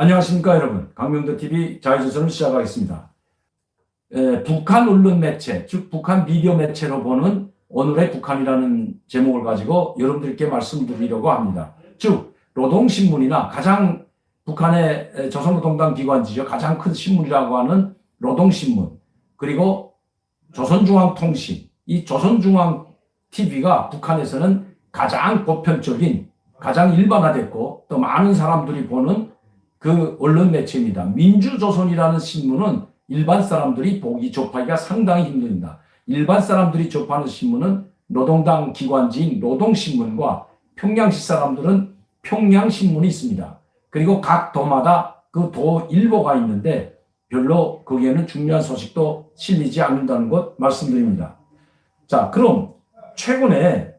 안녕하십니까 여러분 강명도TV 자유조선을 시작하겠습니다. 에, 북한 언론 매체 즉 북한 미디어 매체로 보는 오늘의 북한이라는 제목을 가지고 여러분들께 말씀드리려고 합니다. 즉 노동신문이나 가장 북한의 에, 조선노동당 기관지죠 가장 큰 신문이라고 하는 노동신문 그리고 조선중앙통신 이 조선중앙TV가 북한에서는 가장 보편적인 가장 일반화됐고 또 많은 사람들이 보는 그 언론 매체입니다. 민주조선이라는 신문은 일반 사람들이 보기 접하기가 상당히 힘듭니다. 일반 사람들이 접하는 신문은 노동당 기관지인 노동신문과 평양시 사람들은 평양신문이 있습니다. 그리고 각 도마다 그 도 일보가 있는데 별로 거기에는 중요한 소식도 실리지 않는다는 것 말씀드립니다. 자, 그럼 최근에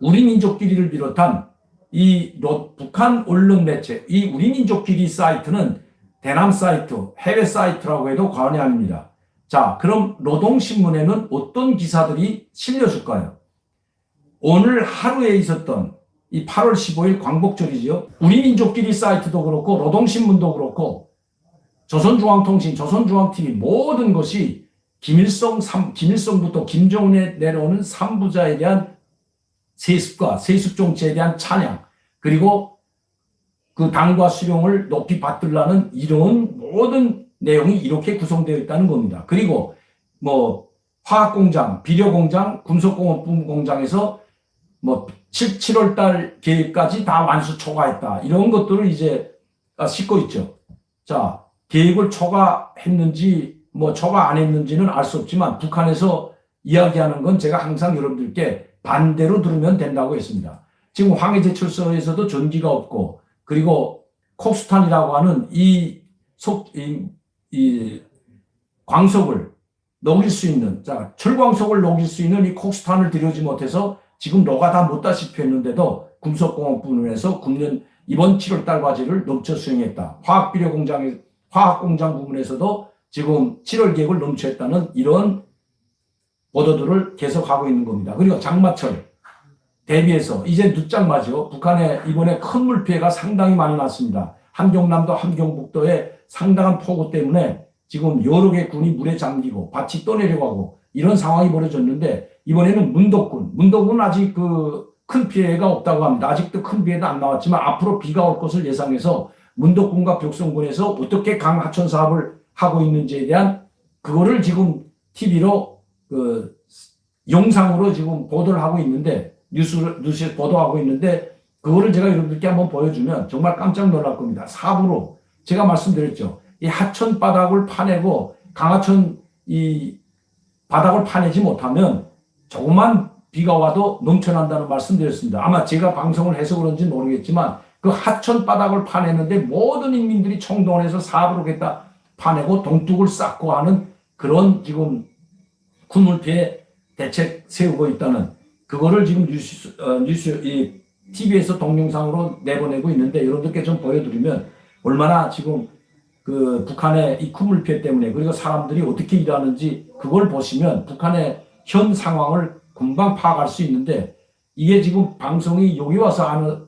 우리 민족끼리를 비롯한 이 로- 북한 언론 매체, 이 우리 민족끼리 사이트는 대남 사이트, 해외 사이트라고 해도 과언이 아닙니다. 자, 그럼 노동신문에는 어떤 기사들이 실려줄까요? 오늘 하루에 있었던 이 8월 15일 광복절이죠. 우리 민족끼리 사이트도 그렇고 노동신문도 그렇고 조선중앙통신, 조선중앙TV 모든 것이 김일성 삼, 김일성부터 김정은에 내려오는 삼부자에 대한 세습과 세습 정치에 대한 찬양 그리고 그 당과 수령을 높이 받들라는 이런 모든 내용이 이렇게 구성되어 있다는 겁니다. 그리고 뭐 화학공장, 비료공장, 금속공업부 공장에서 뭐 7, 7월 달 계획까지 다 완수 초과했다. 이런 것들을 이제 아, 싣고 있죠. 자, 계획을 초과했는지 뭐 초과 안 했는지는 알 수 없지만 북한에서 이야기하는 건 제가 항상 여러분들께 반대로 들으면 된다고 했습니다. 지금 황해제철소에서도 전기가 없고 그리고 콕스탄이라고 하는 이 속, 이, 이 광석을 녹일 수 있는, 자, 철광석을 녹일 수 있는 이 콕스탄을 들여오지 못해서 지금 노가다 못다시피 했는데도 금속공업 부문에서 금년 이번 7월 달 과제를 넘쳐 수행했다. 화학비료 공장에, 화학공장 부문에서도 지금 7월 계획을 넘쳐했다는 이런 보도들을 계속하고 있는 겁니다. 그리고 장마철 대비해서 이제 늦장마죠. 북한에 이번에 큰 물피해가 상당히 많이 났습니다. 함경남도 함경북도에 상당한 폭우 때문에 지금 여러 개 군이 물에 잠기고 밭이 떠내려가고 이런 상황이 벌어졌는데 이번에는 문덕군, 문덕군은 아직 그 큰 피해가 없다고 합니다. 아직도 큰 피해도 안 나왔지만 앞으로 비가 올 것을 예상해서 문덕군과 벽성군에서 어떻게 강하천 사업을 하고 있는지에 대한 그거를 지금 TV로 그 영상으로 지금 보도를 하고 있는데 뉴스를 뉴스에 보도하고 있는데 그거를 제가 여러분들께 한번 보여주면 정말 깜짝 놀랄 겁니다. 사부로 제가 말씀드렸죠. 이 하천 바닥을 파내고 강하천 이 바닥을 파내지 못하면 조금만 비가 와도 넘쳐난다는 말씀드렸습니다. 아마 제가 방송을 해서 그런지 모르겠지만 그 하천 바닥을 파내는데 모든 인민들이 총동원해서 사업을 하겠다 파내고 동뚝을 쌓고 하는 그런 지금 군물피해 대책 세우고 있다는 그거를 지금 뉴스, 어, 뉴스, 이 TV에서 동영상으로 내보내고 있는데 여러분들께 좀 보여드리면 얼마나 지금 그 북한의 이 군물피해 때문에 그리고 사람들이 어떻게 일하는지 그걸 보시면 북한의 현 상황을 금방 파악할 수 있는데 이게 지금 방송이 여기 와서 하는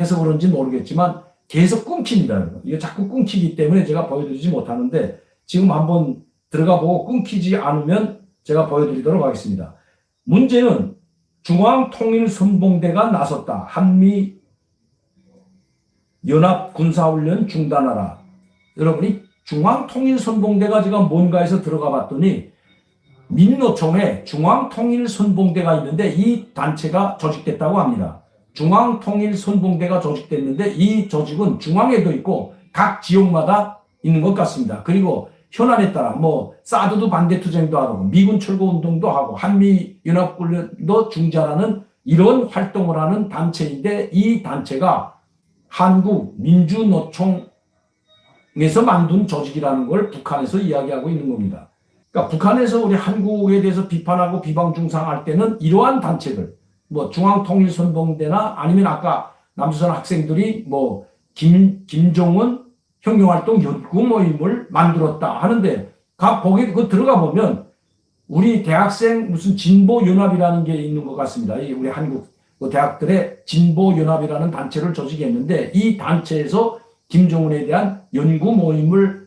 해서 그런지 모르겠지만 계속 끊깁니다. 이게 자꾸 끊기기 때문에 제가 보여드리지 못하는데 지금 한번 들어가 보고 끊기지 않으면 제가 보여드리도록 하겠습니다. 문제는 중앙통일선봉대가 나섰다. 한미 연합 군사훈련 중단하라. 여러분이 중앙통일선봉대가 제가 뭔가에서 들어가 봤더니 민노총에 중앙통일선봉대가 있는데 이 단체가 조직됐다고 합니다. 중앙통일선봉대가 조직됐는데 이 조직은 중앙에도 있고 각 지역마다 있는 것 같습니다. 그리고 현안에 따라 뭐 사드도 반대 투쟁도 하고 미군 철거 운동도 하고 한미 연합훈련도 중재하는 이런 활동을 하는 단체인데 이 단체가 한국 민주노총에서 만든 조직이라는 걸 북한에서 이야기하고 있는 겁니다. 그러니까 북한에서 우리 한국에 대해서 비판하고 비방 중상할 때는 이러한 단체들, 뭐 중앙통일선봉대나 아니면 아까 남조선 학생들이 뭐 김, 김종은 혁명활동 연구 모임을 만들었다 하는데 각 거기 그 들어가 보면 우리 대학생 무슨 진보연합이라는 게 있는 것 같습니다. 이 우리 한국 그 대학들의 진보연합이라는 단체를 조직했는데 이 단체에서 김정은에 대한 연구 모임을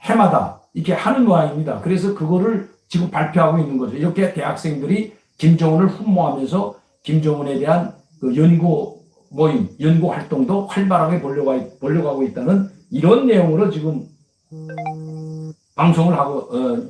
해마다 이렇게 하는 모양입니다. 그래서 그거를 지금 발표하고 있는 거죠. 이렇게 대학생들이 김정은을 흠모하면서 김정은에 대한 그 연구 모임, 연구 활동도 활발하게 보려고 하고 있다는 이런 내용으로 지금 방송을 하고, 어,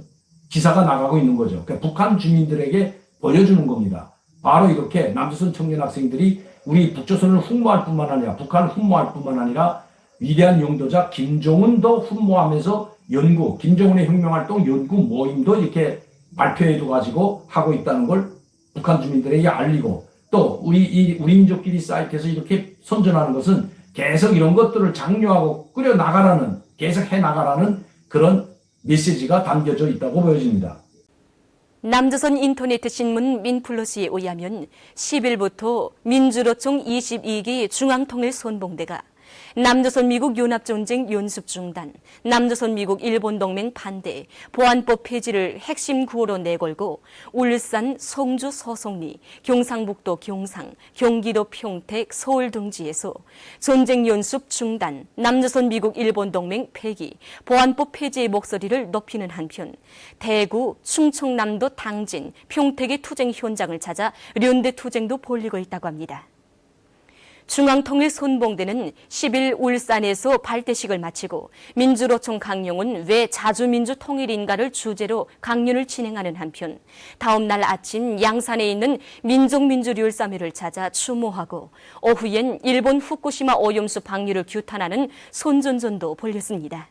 기사가 나가고 있는 거죠. 그러니까 북한 주민들에게 보여주는 겁니다. 바로 이렇게 남조선 청년 학생들이 우리 북조선을 흠모할 뿐만 아니라 북한을 흠모할 뿐만 아니라 위대한 영도자 김정은도 흠모하면서 연구, 김정은의 혁명활동 연구 모임도 이렇게 발표해도 가지고 하고 있다는 걸 북한 주민들에게 알리고 또 우리 이 우리 민족끼리 사이트에서 이렇게 선전하는 것은 계속 이런 것들을 장려하고 꾸려 나가라는 계속 해 나가라는 그런 메시지가 담겨져 있다고 보여집니다. 남조선 인터네트 신문 민플러스에 의하면 10일부터 민주노총 22기 중앙통일 손봉대가 남조선 미국 연합 전쟁 연습 중단, 남조선 미국 일본 동맹 반대, 보안법 폐지를 핵심 구호로 내걸고 울산, 송주, 서송리, 경상북도 경상, 경기도 평택, 서울 등지에서 전쟁 연습 중단, 남조선 미국 일본 동맹 폐기, 보안법 폐지의 목소리를 높이는 한편 대구, 충청남도 당진, 평택의 투쟁 현장을 찾아 련대 투쟁도 벌이고 있다고 합니다. 중앙통일 손봉대는 10일 울산에서 발대식을 마치고 민주노총 강용은 왜 자주민주 통일인가를 주제로 강연을 진행하는 한편 다음 날 아침 양산에 있는 민족민주율사회를 찾아 추모하고 오후엔 일본 후쿠시마 오염수 방류를 규탄하는 손전전도 벌였습니다.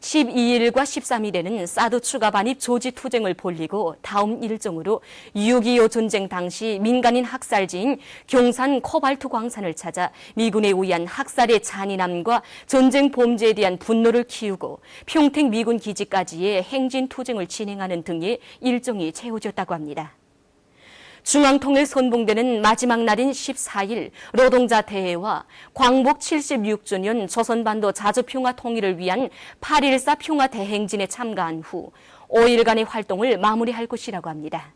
12일과 13일에는 사드 추가 반입 조지 투쟁을 벌리고 다음 일정으로 6.25 전쟁 당시 민간인 학살지인 경산 코발트 광산을 찾아 미군에 의한 학살의 잔인함과 전쟁 범죄에 대한 분노를 키우고 평택 미군 기지까지의 행진 투쟁을 진행하는 등의 일정이 채워졌다고 합니다. 중앙통일 선봉대는 마지막 날인 14일 노동자 대회와 광복 76주년 조선반도 자주평화 통일을 위한 8.14 평화 대행진에 참가한 후 5일간의 활동을 마무리할 것이라고 합니다.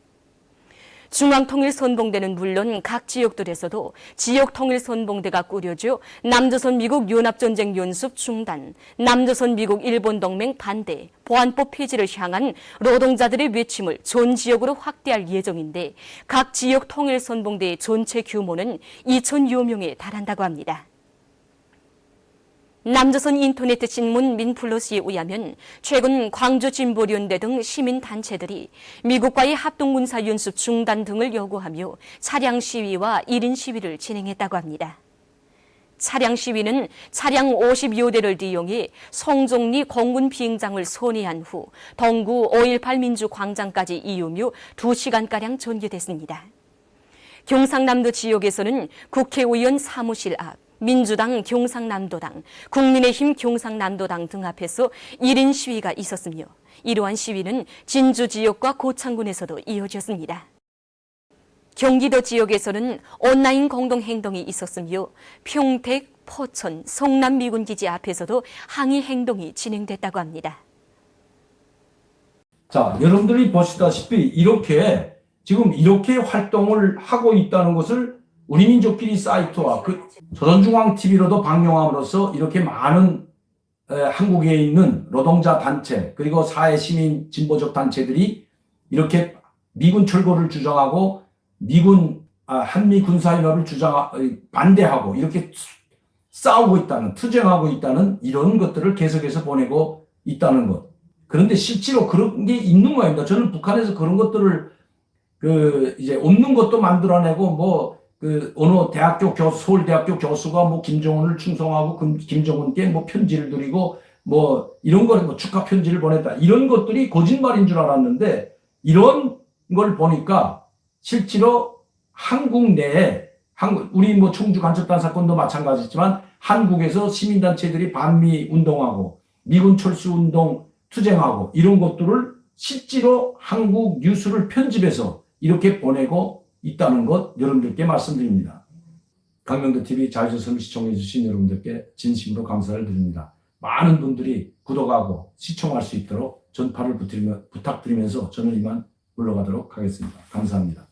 중앙통일선봉대는 물론 각 지역들에서도 지역통일선봉대가 꾸려져 남조선 미국 연합전쟁 연습 중단, 남조선 미국 일본 동맹 반대, 보안법 폐지를 향한 노동자들의 외침을 전 지역으로 확대할 예정인데 각 지역 통일선봉대의 전체 규모는 2천여 명에 달한다고 합니다. 남조선 인터네트 신문 민플러스에 의하면 최근 광주 진보련대 등 시민단체들이 미국과의 합동군사 연습 중단 등을 요구하며 차량 시위와 1인 시위를 진행했다고 합니다. 차량 시위는 차량 50여 대를 이용해 성종리 공군 비행장을 선회한 후 동구 5.18 민주광장까지 이으며 2시간가량 전개됐습니다. 경상남도 지역에서는 국회의원 사무실 앞, 민주당 경상남도당, 국민의힘 경상남도당 등 앞에서 1인 시위가 있었으며 이러한 시위는 진주 지역과 고창군에서도 이어졌습니다. 경기도 지역에서는 온라인 공동행동이 있었으며 평택, 포천, 성남 미군기지 앞에서도 항의 행동이 진행됐다고 합니다. 자, 여러분들이 보시다시피 이렇게 지금 이렇게 활동을 하고 있다는 것을 우리 민족끼리 사이트와 그 조선중앙TV로도 방영함으로써 이렇게 많은 에, 한국에 있는 노동자 단체 그리고 사회 시민 진보적 단체들이 이렇게 미군 철거를 주장하고 미군 아, 한미 군사연합을 주장 어, 반대하고 이렇게 싸우고 있다는 투쟁하고 있다는 이런 것들을 계속해서 보내고 있다는 것. 그런데 실제로 그런 게 있는 거입니다. 저는 북한에서 그런 것들을 그 이제 없는 것도 만들어내고 뭐 그 어느 대학교 교수 서울대학교 교수가 뭐 김정은을 충성하고 금- 김정은께 뭐 편지를 드리고 뭐 이런 거를 뭐 축하 편지를 보냈다. 이런 것들이 거짓말인 줄 알았는데 이런 걸 보니까 실제로 한국 내에 한국 우리 뭐 청주 간첩단 사건도 마찬가지지만 한국에서 시민단체들이 반미 운동하고 미군 철수 운동 투쟁하고 이런 것들을 실제로 한국 뉴스를 편집해서 이렇게 보내고 있다는 것 여러분들께 말씀드립니다. 강명도 TV 자유조선을 시청해 주신 여러분들께 진심으로 감사를 드립니다. 많은 분들이 구독하고 시청할 수 있도록 전파를 부탁드리면서 저는 이만 물러가도록 하겠습니다. 감사합니다.